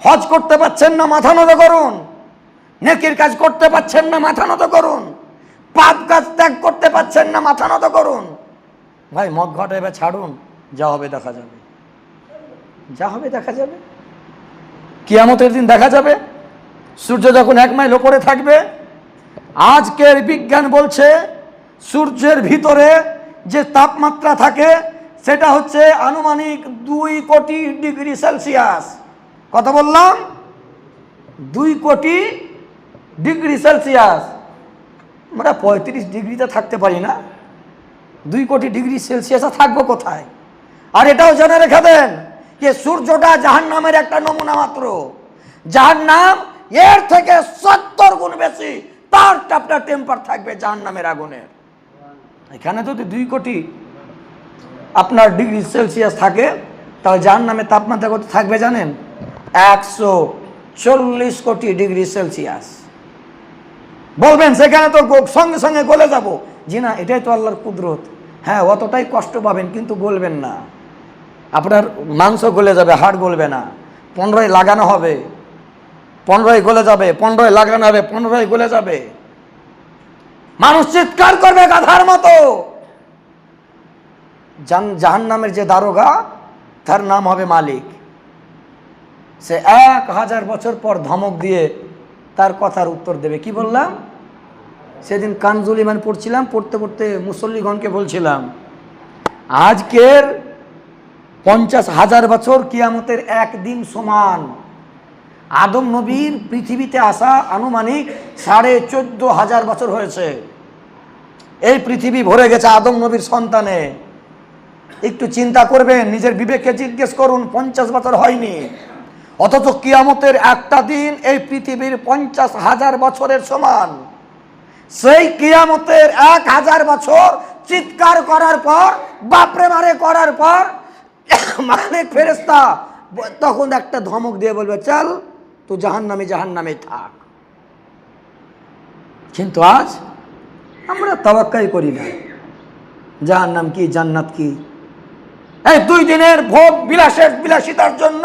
হজ করতে পাচ্ছেন না, মাথা নত করুন। নেকির কাজ করতে পাচ্ছেন না, মাথা নত করুন। পাপ কাজ ত্যাগ করতে পাচ্ছেন না, মাথা নত করুন। ভাই, মদ ঘটে এবার ছাড়ুন, যা হবে দেখা যাবে। যা হবে দেখা যাবে। কিয়ামতের দিন দেখা যাবে। সূর্য যখন এক মাইল ওপরে থাকবে, আজকের বিজ্ঞান বলছে, সূর্যের ভিতরে যে তাপমাত্রা থাকে, সেটা হচ্ছে আনুমানিক দুই কোটি ডিগ্রি সেলসিয়াস। কত বললাম? দুই কোটি ডিগ্রি সেলসিয়াস। আমরা পঁয়ত্রিশ ডিগ্রিতে থাকতে পারি না। দুই কোটি ডিগ্রি সেলসিয়াসে থাকব কোথায়? আর এটাও জেনে রেখে দেন যে সূর্যটা জাহান নামের একটা নমুনা মাত্র। যার নাম এর থেকে সত্তর গুণ বেশি, তার টাপটা টেম্পার থাকবে জাহান নামের আগুনের এখানে যদি দুই কোটি আপনার ডিগ্রি সেলসিয়াস থাকে, তাহলে জাহান নামে তাপমাত্রা কত থাকবে জানেন? একশো চল্লিশ কোটি ডিগ্রি সেলসিয়াস। বলবেন, সেখানে তো সঙ্গে সঙ্গে গলে যাব। জি না, এটাই তো আল্লাহর কুদরত। হ্যাঁ অতটাই কষ্ট পাবেন, কিন্তু বলবেন না। আপনার মাংস গলে যাবে, হাড় গলবে না। পনেরোই লাগানো হবে। পনেরোই গলে যাবে পনেরোই লাগানো হবে পনেরোই গলে যাবে। মানুষ চিৎকার করবে গাধার মতো। জাহান নামের যে দারোগা, তার নাম হবে মালিক। সে এক হাজার বছর পর ধমক দিয়ে তার কথার উত্তর দেবে। কি বললাম? সেদিন কানজুল ইমান পড়ছিলাম, পড়তে পড়তে মুসল্লিগণকে বলছিলাম, আজকের পঞ্চাশ হাজার বছর কিয়ামতের একদিন সমান আদম নবীর পৃথিবীতে আসা আনুমানিক সাড়ে চোদ্দ হাজার বছর হয়েছে। এই পৃথিবী ভরে গেছে আদম নবীর সন্তানে। একটু চিন্তা করবেন, নিজের বিবেককে জিজ্ঞেস করুন, পঞ্চাশ বছর হয়নি। অথচ কিয়ামতের একটা দিন এই পৃথিবীর পঞ্চাশ হাজার বছরের সমান। সেই কিয়ামতের এক হাজার বছর চিৎকার করার পর, বাপরে মারে করার পর, মালিক ফেরেস্তা তখন একটা ধমক দিয়ে বলবে, চল তো জাহান নামে জাহান নামে থাক। কিন্তু আজ আমরা তাবাক্কাই করি না। জাহান নাম কি, জান্নাত কি? এই দুই দিনের ভোগ বিলাসের বিলাসিতার জন্য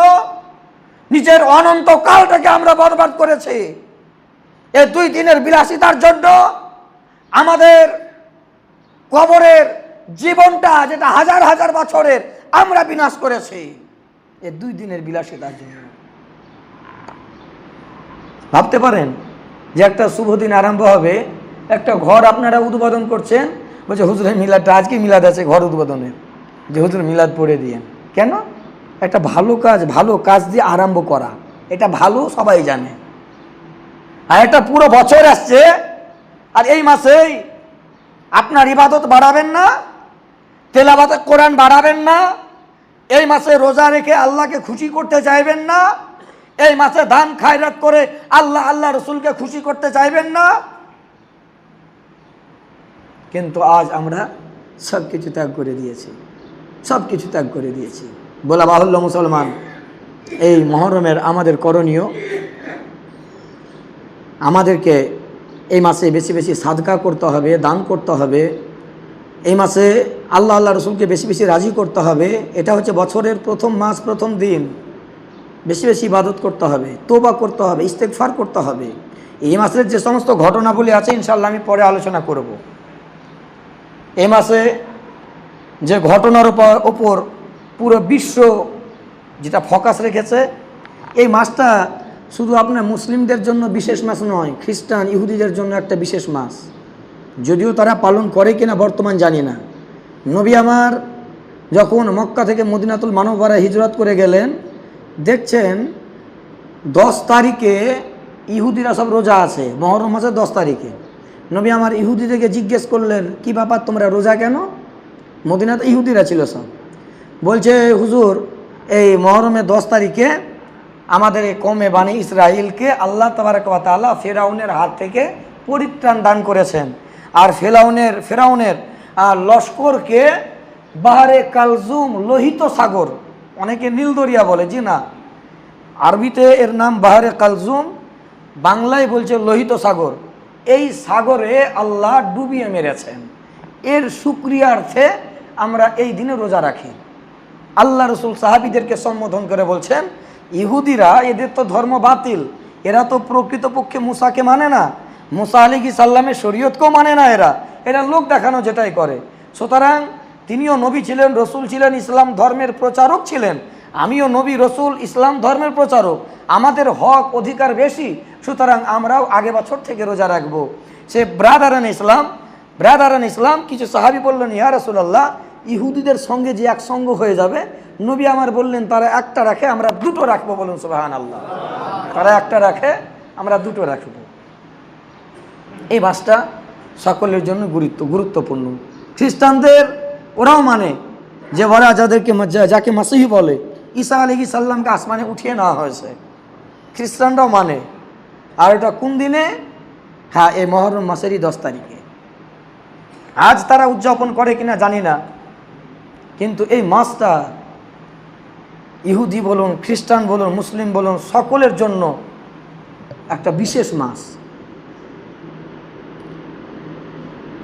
নিজের অনন্ত কালটাকে আমরা বরবাদ করেছি। এই দুই দিনের বিলাসিতার জন্য আমাদের কবরের জীবনটা যেটা হাজার হাজার বছরের আমরা বিনাশ করেছি এই দুই দিনের বিলাসিতার জন্য। ভাবতে পারেন যে একটা শুভ দিন আরম্ভ হবে, একটা ঘর আপনারা উদ্বোধন করছেন, বলছে, হুজুরের মিলাদটা, আজকে মিলাদ আছে, ঘর উদ্বোধনের। যে, হুজুর, মিলাদ পড়ে দিয়েন কেন? একটা ভালো কাজ ভালো কাজ দিয়ে আরম্ভ করা। এটা ভালো সবাই জানে। আর একটা পুরো বছর আসছে, আর এই মাসেই আপনার ইবাদত বাড়াবেন না তেলাবাতে কোরআন বাড়াবেন না, এই মাসে রোজা রেখে আল্লাহকে খুশি করতে চাইবেন না, এই মাসে দান খায়রাত করে আল্লাহ আল্লাহ রসুলকে খুশি করতে চাইবেন না। কিন্তু আজ আমরা সব কিছু ত্যাগ করে দিয়েছি। সব কিছু ত্যাগ করে দিয়েছি। বলা বাহুল্য মুসলমান। এই মহরমের আমাদের করণীয়, আমাদেরকে এই মাসে বেশি বেশি সাদকা করতে হবে, দান করতে হবে। এই মাসে আল্লাহ আল্লাহ রসুলকে বেশি বেশি রাজি করতে হবে। এটা হচ্ছে বছরের প্রথম মাস, প্রথম দিন। বেশি বেশি ইবাদত করতে হবে, তোবা করতে হবে ইস্তেকফার করতে হবে। এই মাসের যে সমস্ত ঘটনাগুলি আছে ইনশাল্লাহ আমি পরে আলোচনা করব। এই মাসে যে ঘটনার উপর পুরো বিশ্ব যেটা ফোকাস রেখেছে, এই মাসটা শুধু আপনার মুসলিমদের জন্য বিশেষ মাস নয়, খ্রিস্টান, ইহুদিদের জন্য একটা বিশেষ মাস যদিও তারা পালন করে কিনা বর্তমান জানি না। নবী আমার যখন মক্কা থেকে মদিনাতুল মানবপাড়া হিজরত করে গেলেন, দেখছেন দশ তারিখে ইহুদিরা সব রোজা আছে, মহরম মাসের দশ তারিখে। নবী আমার ইহুদিদেরকে জিজ্ঞেস করলেন, কি ব্যাপার তোমরা রোজা কেন? মদিনাতে ইহুদিরা ছিল সব। বলছে, হুজুর, এই মহরমে দশ তারিখে আমাদের এই কমে বাণী ইসরায়েলকে আল্লাহ তাবারকালা ফেরাউনের হাত থেকে পরিত্রাণ দান করেছেন। আর ফেরাউনের ফেরাউনের লস্করকে বাহারে কালজুম, লোহিত সাগর, অনেকে নীলদরিয়া বলে, জি না। আরবিতে এর নাম বাহারে কালজুম, বাংলায় বলছে লোহিত সাগর। এই সাগরে আল্লাহ ডুবিয়ে মেরেছেন। এর সুক্রিয়ার্থে আমরা এই দিনে রোজা রাখি। আল্লাহ রসুল সাহাবিদেরকে সম্বোধন করে বলছেন, ইহুদিরা এদের তো ধর্ম বাতিল, এরা তো প্রকৃতপক্ষে মুসাকে মানে না। মুসা আলী সাল্লামের শরীয়তকেও মানে না এরা। এরা লোক দেখানো যেটাই করে। সুতরাং তিনিও নবী ছিলেন, রসুল ছিলেন, ইসলাম ধর্মের প্রচারক ছিলেন। আমিও নবী, রসুল, ইসলাম ধর্মের প্রচারক। আমাদের হক অধিকার বেশি, সুতরাং আমরাও আগে বছর থেকে রোজা রাখব। সে ব্রাদারান ইসলাম ব্রাদারান ইসলাম কিছু সাহাবি বললেন, ইয়া রসুল্লাহ ইহুদিদের সঙ্গে যে একসঙ্গ হয়ে যাবে, নবী আমার বললেন, তারা একটা রাখে, আমরা দুটো রাখব বলুন সুবাহান আল্লাহ তারা একটা রাখে, আমরা দুটো রাখব। এই মাসটা সকলের জন্য গুরুত্ব, গুরুত্বপূর্ণ। খ্রিস্টানদের ওরাও মানে যে ওরা যাদেরকে যাকে মাসিহি বলে, ঈসা আলী সাল্লামকে আসমানে উঠিয়ে নেওয়া হয়েছে। খ্রিস্টানরাও মানে। আর এটা কোন দিনে? হ্যাঁ এই মহরম মাসেরই দশ তারিখে। আজ তারা উদযাপন করে কিনা জানি না। কিন্তু এই মাছটা ইহুদি বলুন, খ্রিস্টান বলুন, মুসলিম বলুন, সকলের জন্য একটা বিশেষ মাস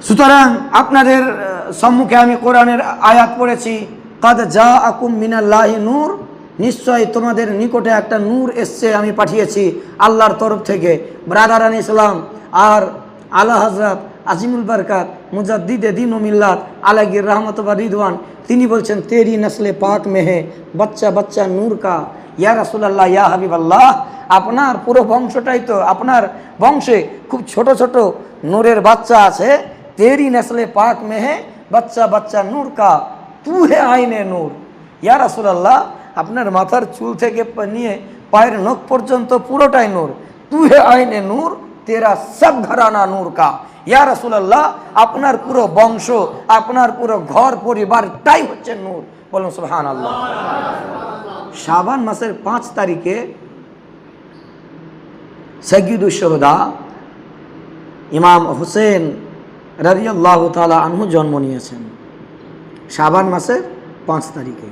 সুতরাং আপনাদের সম্মুখে আমি কোরআনের আয়াত পড়েছি, কাদ যা আকুম মিনাল্লাহি নূর নিশ্চয় তোমাদের নিকটে একটা নূর এসছে আমি পাঠিয়েছি আল্লাহর তরফ থেকে। ব্রাদারান ইসলাম আর আলা হজরত আজিমুল বারকাত দিন ও মিল্লাত আলাগির রহমত বা রিদওয়ান, তিনি বলছেন, তেরি নসলে পাক মেহে বাচ্চা বাচ্চা নূর কা। ইয়া রাসুলাল্লাহ, ইয়া হাবিবাল্লাহ, আপনার পুরো বংশটাই তো, আপনার বংশে খুব ছোট ছোট নূরের বাচ্চা আছে। তেরি নসলে পাক মেহে বাচ্চা বাচ্চা নূর কা। তু হে আইনে নূর। ইয়া রাসুলাল্লাহ, আপনার মাথার চুল থেকে নিয়ে পায়ের নখ পর্যন্ত পুরোটাই নূর। তু হে আইনে নূর, তেরা সব ঘরানা নূর কা। ইয়া রাসুলাল্লাহ, আপনার পুরো বংশ, আপনার পুরো ঘর পরিবারটাই হচ্ছে নূর। বলুন সুবহান আল্লাহ শাবান মাসের পাঁচ তারিখে সৈয়দুসহদা ইমাম হোসেন রাজিয়াল্লাহ তালা আনহু জন্ম নিয়েছেন। শাবান মাসের পাঁচ তারিখে।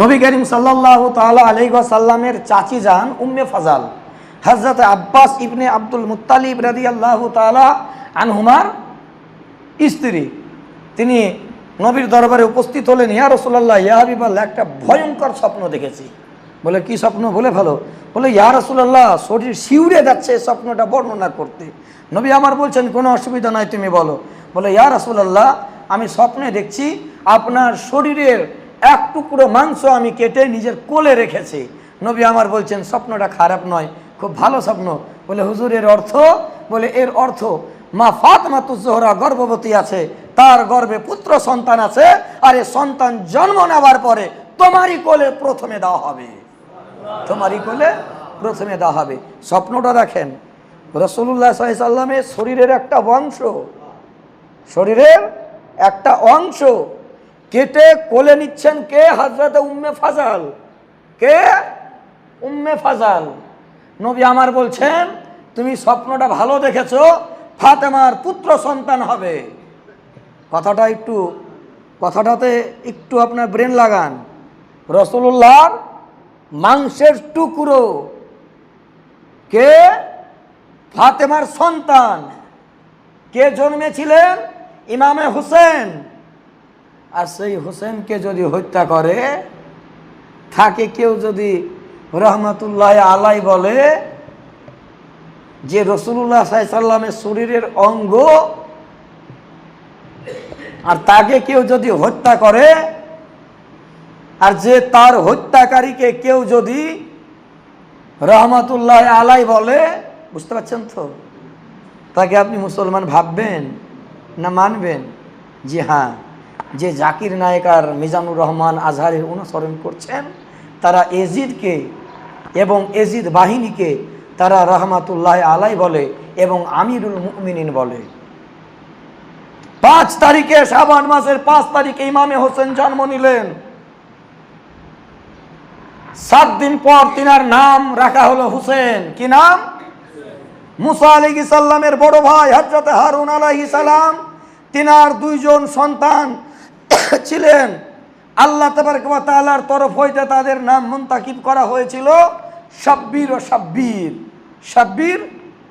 নবী করিম সাল্লাহ তালা আলী সাল্লামের চাচি যান উম্মে ফাজাল। হজরত আব্বাস ইবনে আব্দুল মুত্তালিব রাজি আল্লাহ তালা আনহুমার স্ত্রী। তিনি নবীর দরবারে উপস্থিত হলেন, ইয়া রসুল্লাহ ইয়া হাবিবাল্লাহ, একটা ভয়ঙ্কর স্বপ্ন দেখেছি। বলে, কি স্বপ্ন? বলে, ভালো। বলে, ইয়া রসুল্লাহ শরীর শিউরে যাচ্ছে স্বপ্নটা বর্ণনা করতে। নবী আমার বলছেন, কোনো অসুবিধা নাই, তুমি বলো। বলে, ইয়া রসুল্লাহ আমি স্বপ্নে দেখছি, আপনার শরীরের এক টুকরো মাংস আমি কেটে নিজের কোলে রেখেছি। নবী আমার বলছেন, স্বপ্নটা খারাপ নয়, খুব ভালো স্বপ্ন। বলে হুজুর এর অর্থ? বলে, এর অর্থ মা ফাতমা তুজোহরা গর্ভবতী আছে, তার গর্ভে পুত্র সন্তান আছে, আর এই সন্তান জন্ম নেওয়ার পরে তোমারই কোলে প্রথমে দেওয়া হবে। তোমারই কোলে প্রথমে দেওয়া হবে। স্বপ্নটা দেখেন রসুল্লাহ সাল্লামের শরীরের একটা অংশ, শরীরের একটা অংশ কেটে কোলে নিচ্ছেন কে? হাজরাতে উম্মে ফাজাল। কে? উম্মে ফাজাল। নবী আমার বলছেন, তুমি স্বপ্নটা ভালো দেখেছ ফাতেমার পুত্র সন্তান হবে। কথাটা একটু, কথাটাতে একটু আপনার ব্রেন লাগান। রসুল্লাহর মাংসের টুকরো। কে? ফাতেমার সন্তান। কে জন্মেছিলেন? ইমামে হুসেন। আর সেই হুসেনকে যদি হত্যা করে থাকে কেউ যদি রহমতুল্লাহ আলাই বলে যে রসুল্লাহ সাল্লামের শরীরের অঙ্গ আর তাকে কেউ যদি হত্যা করে, আর যে তার হত্যাকারীকে কেউ যদি রহমতুল্লাহ আলাই বলে, বুঝতে পারছেন তো? তাকে আপনি মুসলমান ভাববেন না মানবেন? জি হ্যাঁ যে জাকির নায়ক আর মিজানুর রহমান আজহারের অনুসরণ করছেন, তারা এজিদকে এবং এজিদ বাহিনীকে তারা রহমাতুল্লাহ আলাই বলে এবং আমিরুল মুমিনিন বলে। পাঁচ তারিখে শাবান মাসের পাঁচ তারিখে ইমামে হোসেন জন্ম নিলেন। সাত দিন পর তিনার নাম রাখা হলো হুসেন। কি নাম? মুসা আলী সাল্লামের বড় ভাই হজরত হারুন আলাহি সালাম। তিনার দুইজন সন্তান ছিলেন। আল্লাহ তালার তরফ হইতে তাদের নাম মুন্তাকিব করা হয়েছিল। সাব্বির ও সাব্বির। সাব্বির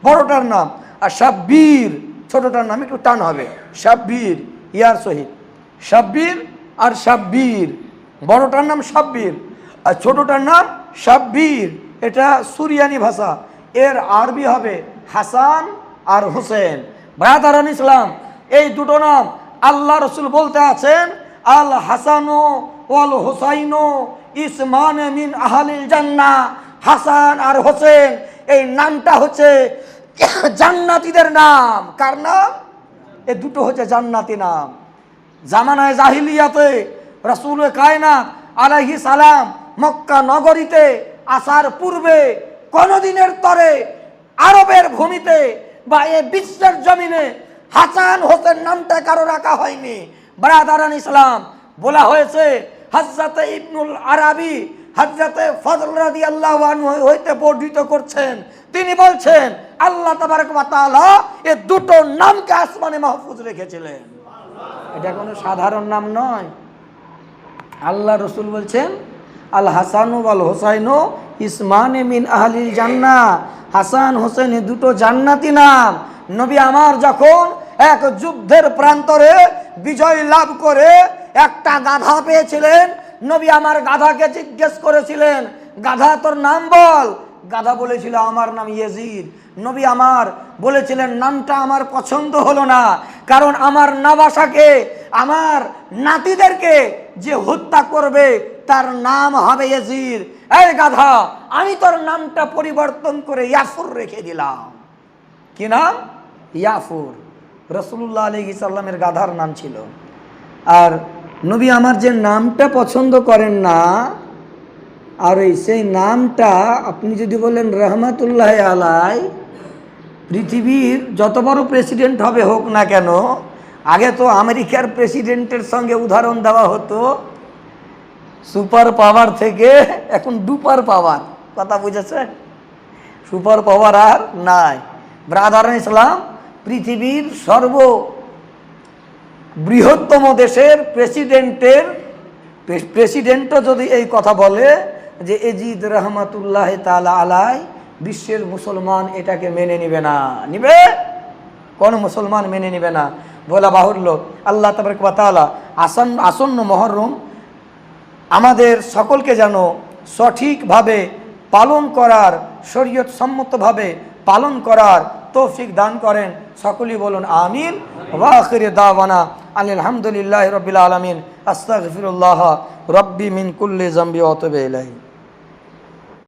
বড়টার নাম, আর সাব্বির ছোটটার নাম একটু টান হবে। সাব্বির, ইয়ার সহিত। সাব্বির আর সাব্বির, বড়টার নাম সাব্বির, আর ছোটটার নাম শাব্বির এটা সুরিয়ানি ভাষা। এর আরবি হবে হাসান আর হোসেন। ব্রাদারান ইসলাম, এই দুটো নাম আল্লাহ রসুল বলতে আছেন, আল হাসানো ওয়াল হোসাইনো ইসমান মিন আহালিল জান্না হাসান আর হোসেন, এই নামটা হচ্ছে জান্নাতীদের নাম। কার নাম? এ দুটো হচ্ছে জান্নাতি নাম। জামানায় জাহিলিয়াতে রসুল কায়নাত আলাইহি সালাম মক্কা নগরীতে আসার পূর্বে কোনদিনের তরে আরবের ভূমিতে বা এ বিশ্বের জমিনে হাসান হোসেন নামটা কারও রাখা হয়নি। বারাদারান ইসলাম বলা হয়েছে হজরতে ইবনুল আরাবি হজরতে ফজল রাদি আল্লাহ হইতে বর্ধিত করছেন। তিনি বলছেন, আল্লাহ তাবারক ওয়া তাআলা এ দুটো নামকে আসমানে মাহফুজ রেখেছিলেন। এটা কোনো সাধারণ নাম নয়। আল্লাহ রসুল বলছেন, আল হাসানু আল হোসাইনু ইসমান মিন আহলিল জান্না হাসান হোসেন দুটো জান্নাতি নাম। নবী আমার যখন এক যুদ্ধের প্রান্তরে বিজয় লাভ করে একটা গাধা পেয়েছিলেন নবী আমার গাধাকে জিজ্ঞেস করেছিলেন, গাধা, তোর নাম বল? গাধা বলেছিল, আমার নাম ইয়েজিদ। নবী আমার বলেছিলেন, নামটা আমার পছন্দ হলো না, কারণ আমার নাবাসাকে, আমার নাতিদেরকে যে হত্যা করবে, তার নাম হবে ইয়েজিদ। এই গাধা, আমি তোর নামটা পরিবর্তন করে ইয়াফুর রেখে দিলাম। কি নাম? ইয়াফুর। রসুল্লাহ আলী সাল্লামের গাধার নাম ছিল। আর নবী আমার যে নামটা পছন্দ করেন না, আর এই সেই নামটা আপনি যদি বলেন রহমাতুল্লাহ আলাই, পৃথিবীর যত বড় প্রেসিডেন্ট হবে হোক না কেন, আগে তো আমেরিকার প্রেসিডেন্টের সঙ্গে উদাহরণ দেওয়া হতো, সুপার পাওয়ার থেকে এখন ডুপার পাওয়ার, কথা বুঝেছে সুপার পাওয়ার আর নাই। ব্রাদার ইসলাম পৃথিবীর সর্ব বৃহত্তম দেশের প্রেসিডেন্টের প্রেসিডেন্টও যদি এই কথা বলে যে এজিদ রহমাতুল্লাহ তালা আলাই, বিশ্বের মুসলমান এটাকে মেনে নিবে না। নিবে? কোন মুসলমান মেনে নিবে না। বলা বাহুল্য। আল্লাহ তালা আসন আসন্ন মহরম আমাদের সকলকে যেন সঠিকভাবে পালন করার শরীয়ত সম্মতভাবে পালন করার তৌফিক দান করেন। সকলেই বলুন আমিন। ওয়াখির দাওয়ানা আলহামদুলিল্লাহ রবিল আলমিন আস্তাগফিরুল্লাহ রব্বি মিন কুল্লি জাম্বি অতবে ইলাহি